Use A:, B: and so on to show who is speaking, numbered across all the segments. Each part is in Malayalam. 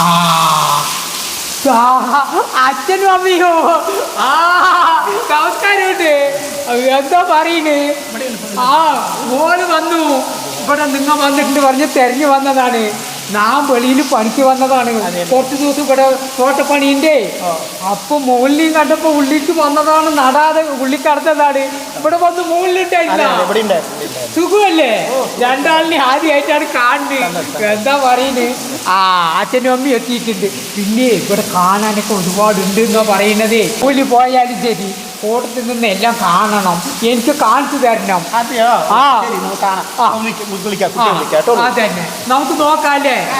A: ആ. അച്ഛനും അമ്മയോ. ആ നമസ്കാരമുണ്ട്. എന്താ പറയണേ ആ ഓൾ വന്നു. ഇവിടെ നിങ്ങൾ വന്നിട്ടുണ്ട് പറഞ്ഞ് തെരഞ്ഞു വന്നതാണ്. ഞാൻ വെളിയിൽ പണിക്ക് വന്നതാണ്. കുറച്ച് ദിവസം ഇവിടെ തോട്ടപ്പണിയുണ്ടേ അപ്പൊ മുകളിൽ കണ്ടപ്പോ ഉള്ളിക്ക് വന്നതാണ് നടാതെ ഉള്ളിക്കടത്തതാണ് ഇവിടെ വന്ന്
B: ഉണ്ട്.
A: സുഖമല്ലേ? രണ്ടാളിനെ ആദ്യമായിട്ടാണ് കാണുന്നത്. എന്താ പറയുന്നത്? ആ അച്ഛനും അമ്മയും എത്തിയിട്ടുണ്ട്. പിന്നെ ഇവിടെ കാണാനൊക്കെ ഒരുപാടുണ്ട് എന്നാ പറയുന്നത്. കൂലി പോയാലും ശരി. കൂട്ടത്തിൽ നിന്ന് എല്ലാം കാണണം. എനിക്ക് കാണിച്ചു തരണം.
B: അതെയോ?
A: ആ.
B: നമുക്ക് നോക്കാം
A: ആ.
B: വിളിക്കാം കേട്ടോ.
A: അതന്നെ. നമുക്ക്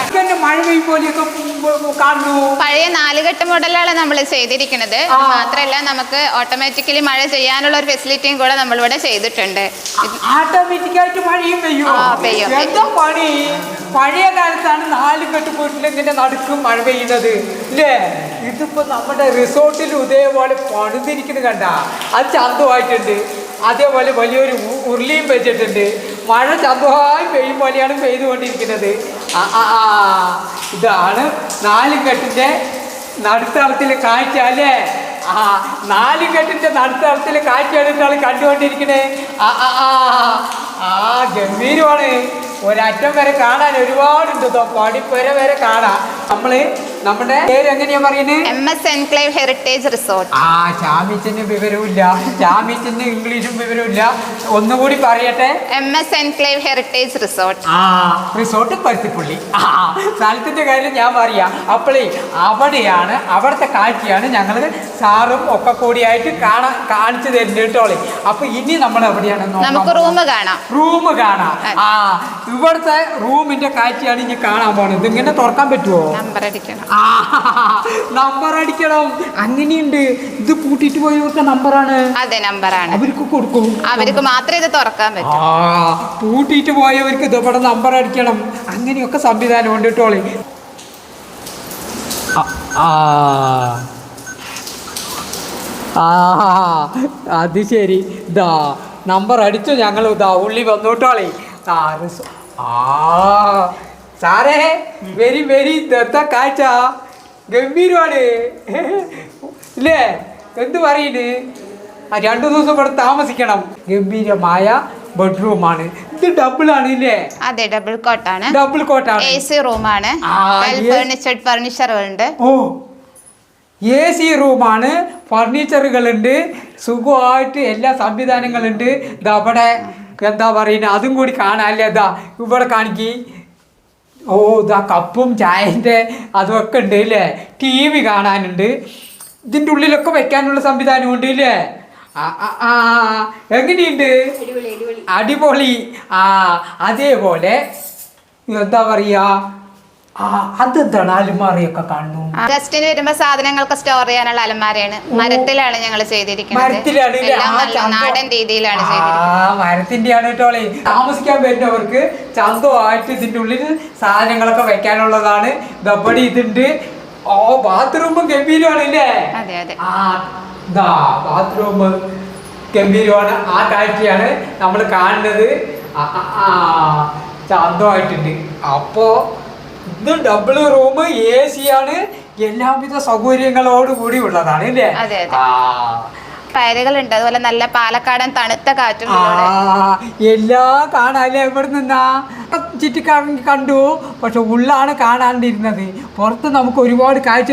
A: ഇതന്നെ മഴ പെയ്യും പോലെയൊക്കെ കാണുന്നു
C: പഴയ നാലുകെട്ട് മോഡലാണ് നമ്മൾ ചെയ്തിരിക്കുന്നത്. മാത്രല്ല മാത്രമല്ല നമുക്ക് ഓട്ടോമാറ്റിക്കലി മഴ ചെയ്യാനുള്ള ഒരു ഫെസിലിറ്റിയും കൂടെ നമ്മളിവിടെ ചെയ്തിട്ടുണ്ട്.
A: ഓട്ടോമാറ്റിക്കായിട്ട് മഴയും പെയ്യും. എന്താ പണി. പഴയ കാലത്താണ് നാലുകെട്ട് വീട്ടിൽ ഇങ്ങനെ നടുക്കും മഴ പെയ്യുന്നത്. അല്ലേ ഇതിപ്പോ നമ്മുടെ റിസോർട്ടിൽ ഇതേപോലെ പണിതിരിക്കുന്നത് കണ്ട. അത് ചന്തമായിട്ടുണ്ട്. അതേപോലെ വലിയൊരു ഉരുളിയും വെച്ചിട്ടുണ്ട്. മഴ ചന്തമായി പെയ്യും പോലെയാണ് പെയ്തുകൊണ്ടിരിക്കുന്നത്. ഇതാണ് നാല് കെട്ടിന്റെ നടുത്തളത്തിൽ കാഴ്ച അല്ലേ? ആ നാല് കെട്ടിന്റെ നടുത്തളത്തിൽ കാഴ്ചയാണ് ഇട്ടാൾ കണ്ടുകൊണ്ടിരിക്കണേ. ആ ആ ഗംഭീരമാണ്. ഒരറ്റം വരെ കാണാൻ ഒരുപാടുണ്ട് പടിപ്പുര വരെ കാണാം. നമ്മൾ നമ്മുടെ പേര് എങ്ങനെയാ പറയുന്നത്
C: M S enclave heritage resort
A: ആ ചാമിച്ചന് വിവരമില്ല ചാമിച്ചന് ഇംഗ്ലീഷും വിവരമില്ല ഒന്നുകൂടി പറയട്ടെ.
C: M S enclave heritage resort
A: ആ റിസോർട്ട് പരുത്തിപ്പുള്ളി. ആ സ്ഥലത്തിന്റെ കാര്യം ഞാൻ പറയാം. അപ്പോഴേ അവിടെയാണ് അവിടുത്തെ കാഴ്ചയാണ് ഞങ്ങൾ സാറും ഒക്കെ കൂടിയായിട്ട് കാണാ കാണിച്ചു തരുന്നത് കേട്ടോളെ അപ്പൊ ഇനി നമ്മൾ എവിടെയാണ്
C: നമുക്ക് റൂം കാണാം.
A: റൂം കാണാം. ആ ഇവിടുത്തെ റൂമിന്റെ കാഴ്ചയാണ് ഇനി കാണാൻ പോണത്. ഇങ്ങനെ തുറക്കാൻ പറ്റുമോ
C: നമ്പർ അടിക്കണം.
A: ആ നമ്പർ അടിക്കണം. അങ്ങനെയുണ്ട്. ഇത് പൂട്ടിട്ട് പോയവർക്ക് നമ്പറാണ്
C: അതെ നമ്പറാണ്
A: അവർക്ക് കൊടുക്കും.
C: അവർക്ക് മാത്രമേ ഇത് തുറക്കാൻ പറ്റൂ.
A: പൂട്ടിയിട്ട് പോയവർക്ക് ഇതവിടെ നമ്പർ അടിക്കണം. അങ്ങനെയൊക്കെ സംവിധാനം ഉണ്ട് കേട്ടോളി അത് ശരി. ഇതാ നമ്പർ അടിച്ചു ഞങ്ങൾ ഇതാ ഉള്ളി വന്നു കേട്ടോളി ആ സാറേ വെരി വെരി. കാഴ്ച ഗംഭീരമാണ്. ഇല്ലേ? എന്ത് പറയുന്നത് ആ രണ്ടു ദിവസം ഇവിടെ താമസിക്കണം. ഗംഭീരമായ ബെഡ്റൂമാണ്. ഇത് ഡബിൾ ആണ് ഇല്ലേ?
C: അതെ ഡബിൾ കോട്ടാണ്
A: ഡബിൾ കോട്ടാണ്
C: എ സി റൂമാണ് വെൽ ഫർണിച്ചറുകളുണ്ട്
A: ഓ എ സി റൂമാണ് ഫർണിച്ചറുകളുണ്ട് സുഖമായിട്ട് എല്ലാ സംവിധാനങ്ങളുണ്ട് ഇതാ അവിടെ എന്താ പറയുന്നത് അതും കൂടി കാണാല്ലേ ഇതാ ഇവിടെ കാണിക്കി. ഓ ഇതാ കപ്പും ചായന്റെ അതൊക്കെ ഉണ്ട് ഇല്ലേ? ടി വി കാണാനുണ്ട്. ഇതിന്റെ ഉള്ളിലൊക്കെ വെക്കാനുള്ള സംവിധാനം ഉണ്ട് ഇല്ലേ? എങ്ങനെയുണ്ട്? അടിപൊളി ആ അതേപോലെ എന്താ പറയാ? ആ അതെന്താണ് അലുമാറിയൊക്കെ കാണുന്നു?
C: ഗസ്റ്റിന് വരുമ്പോ സാധനങ്ങൾക്ക് സ്റ്റോർ ചെയ്യാനുള്ള അലമാരയാണ്. മരത്തിലാണ് ഞങ്ങൾ ചെയ്തിരിക്കുന്നത്. നാടൻ രീതിയിലാണ്
A: ആ ആണ് കേട്ടോളെ താമസിക്കാൻ വരുന്നവർക്ക് ചന്തമായിട്ട് ഇതിന്റെ ഉള്ളിൽ സാധനങ്ങളൊക്കെ വെക്കാനുള്ളതാണ്. ദപ്പടി ഇതുണ്ട് ഓ ബാത്റൂമും ഗംഭീരമാണ് അല്ലേ
C: അതെ അതെ.
A: ആ ഇതാ ബാത്റൂം ഗംഭീരമാണ്. ആ കാഴ്ചയാണ് നമ്മൾ കാണുന്നത്. ശാന്തമായിട്ടുണ്ട്. അപ്പോ ഇത് ഡബിൾ റൂം എ സി ആണ്. എല്ലാവിധ സൗകര്യങ്ങളോട് കൂടി ഉള്ളതാണ് അല്ലേ. ആ.
C: പയറുകളുണ്ട്. അതുപോലെ നല്ല പാലക്കാടൻ തണുത്ത കാറ്റും.
A: എല്ലാ കാണാല്ലേ? എവിടെ നിന്നാ? ചുറ്റിക്കറങ്ങി കണ്ടു. പക്ഷെ ഉള്ളാണ് കാണാണ്ടിരുന്നത്. പുറത്ത് നമുക്ക് ഒരുപാട് കാഴ്ചകൾ